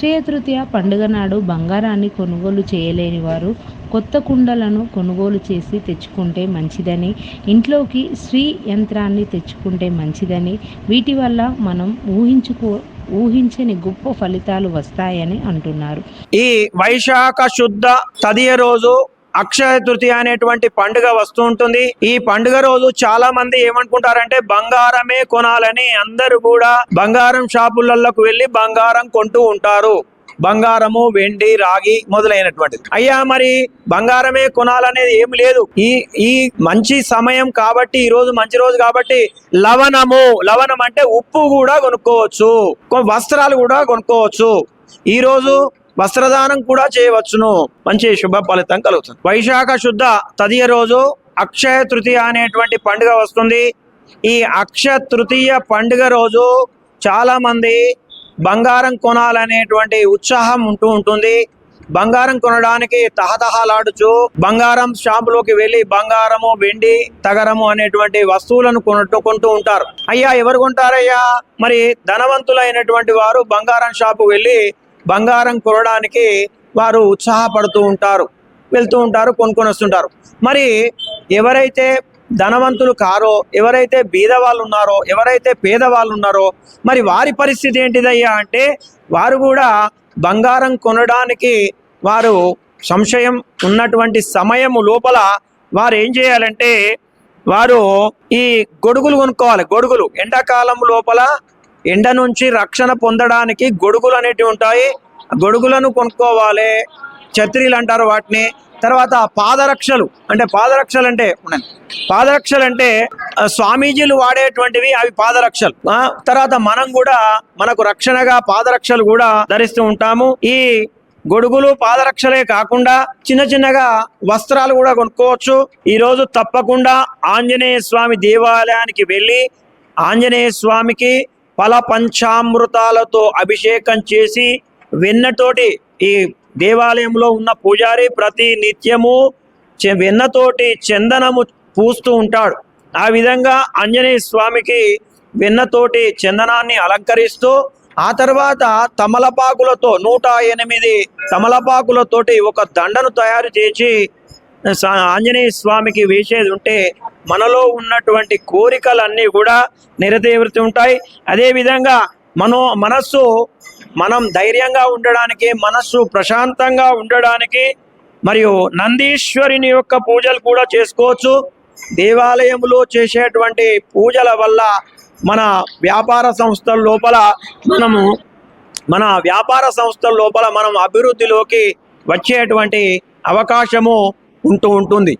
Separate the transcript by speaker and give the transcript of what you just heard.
Speaker 1: అక్షయ తృతీయ పండుగ నాడు బంగారాన్ని కొనుగోలు చేయలేని వారు కొత్త కుండలను కొనుగోలు చేసి తెచ్చుకుంటే మంచిదని ఇంట్లోకి శ్రీ యంత్రాన్ని తెచ్చుకుంటే మంచిదని వీటి వల్ల మనం ఊహించుకో ఊహించని గొప్ప ఫలితాలు వస్తాయని అంటున్నారు.
Speaker 2: ఈ వైశాఖ శుద్ధ తదియ రోజు అక్షయ తృతీయ అనేటువంటి పండుగ వస్తూ ఉంటుంది. ఈ పండుగ రోజు చాలా మంది ఏమనుకుంటారంటే బంగారమే కొనాలని అందరూ కూడా బంగారం షాపులలోకి వెళ్ళి బంగారం కొంటూ ఉంటారు. బంగారము వెండి రాగి మొదలైనటువంటిది. అయ్యా మరి బంగారమే కొనాలనేది ఏం లేదు. ఈ ఈ మంచి సమయం కాబట్టి ఈ రోజు మంచి రోజు కాబట్టి లవణము లవణం అంటే ఉప్పు కూడా కొనుక్కోవచ్చు. కొ- వస్త్రాలు కూడా కొనుక్కోవచ్చు. ఈ రోజు వస్త్రదానం కూడా చేయవచ్చును. మంచి శుభ ఫలితం కలుగుతుంది. వైశాఖ శుద్ధ తదియ రోజు అక్షయ తృతీయ అనేటువంటి పండుగ వస్తుంది. ఈ అక్షయ తృతీయ పండుగ రోజు చాలా మంది బంగారం కొనాలనేటువంటి ఉత్సాహం ఉంటూ ఉంటుంది. బంగారం కొనడానికి తహతహలాడుచు బంగారం షాపులోకి వెళ్ళి బంగారము వెండి తగరము అనేటువంటి వస్తువులను కొనట్టు కొంటూ ఉంటారు. అయ్యా ఎవరు కొంటారయ్యా? మరి ధనవంతులైనటువంటి వారు బంగారం షాపు వెళ్ళి బంగారం కొనడానికి వారు ఉత్సాహపడుతూ ఉంటారు వెళ్తూ ఉంటారు కొనుక్కొని వస్తుంటారు మరి ఎవరైతే ధనవంతులు కారో ఎవరైతే బీదవాళ్ళు ఉన్నారో ఎవరైతే పేదవాళ్ళు ఉన్నారో మరి వారి పరిస్థితి ఏంటిదయ్యా అంటే వారు కూడా బంగారం కొనడానికి వారు సంశయం ఉన్నటువంటి సమయము లోపల వారు ఏం చేయాలంటే వారు ఈ గొడుగులు కొనుక్కోవాలి. గొడుగులు ఎండాకాలం లోపల ఎండ నుంచి రక్షణ పొందడానికి గొడుగులు అనేటివి ఉంటాయి. గొడుగులను కొనుక్కోవాలి. ఛత్రీలు అంటారు వాటిని. తర్వాత పాదరక్షలు అంటే పాదరక్షలు అంటే పాదరక్షలు అంటే స్వామీజీలు వాడేటువంటివి అవి పాదరక్షలు. ఆ, తర్వాత మనం కూడా మనకు రక్షణగా పాదరక్షలు కూడా ధరిస్తూ ఉంటాము. ఈ గొడుగులు పాదరక్షలే కాకుండా చిన్న చిన్నగా వస్త్రాలు కూడా కొనుక్కోవచ్చు. ఈ రోజు తప్పకుండా ఆంజనేయ స్వామి దేవాలయానికి వెళ్ళి ఆంజనేయ స్వామికి ఫల పంచామృతాలతో అభిషేకం చేసి వెన్నతోటి ఈ దేవాలయంలో ఉన్న పూజారి ప్రతి నిత్యము చె- వెన్నతోటి చందనము పూస్తూ ఉంటాడు. ఆ విధంగా ఆంజనేయ స్వామికి వెన్నతోటి చందనాన్ని అలంకరిస్తూ ఆ తర్వాత తమలపాకులతో నూట ఎనిమిది తమలపాకులతోటి ఒక దండను తయారు చేసి ఆంజనేయ స్వామికి వేసేది ఉంటే మనలో ఉన్నటువంటి కోరికలన్నీ కూడా నెరవేరుతూ ఉంటాయి. అదేవిధంగా మనో మనస్సు మనం ధైర్యంగా ఉండడానికి మనస్సు ప్రశాంతంగా ఉండడానికి మరియు నందీశ్వరిని యొక్క పూజలు కూడా చేసుకోవచ్చు. దేవాలయంలో చేసేటువంటి పూజల వల్ల మన వ్యాపార సంస్థల లోపల మనము మన వ్యాపార సంస్థల లోపల మనం అభివృద్ధిలోకి వచ్చేటువంటి అవకాశము ఉంటూ ఉంటుంది.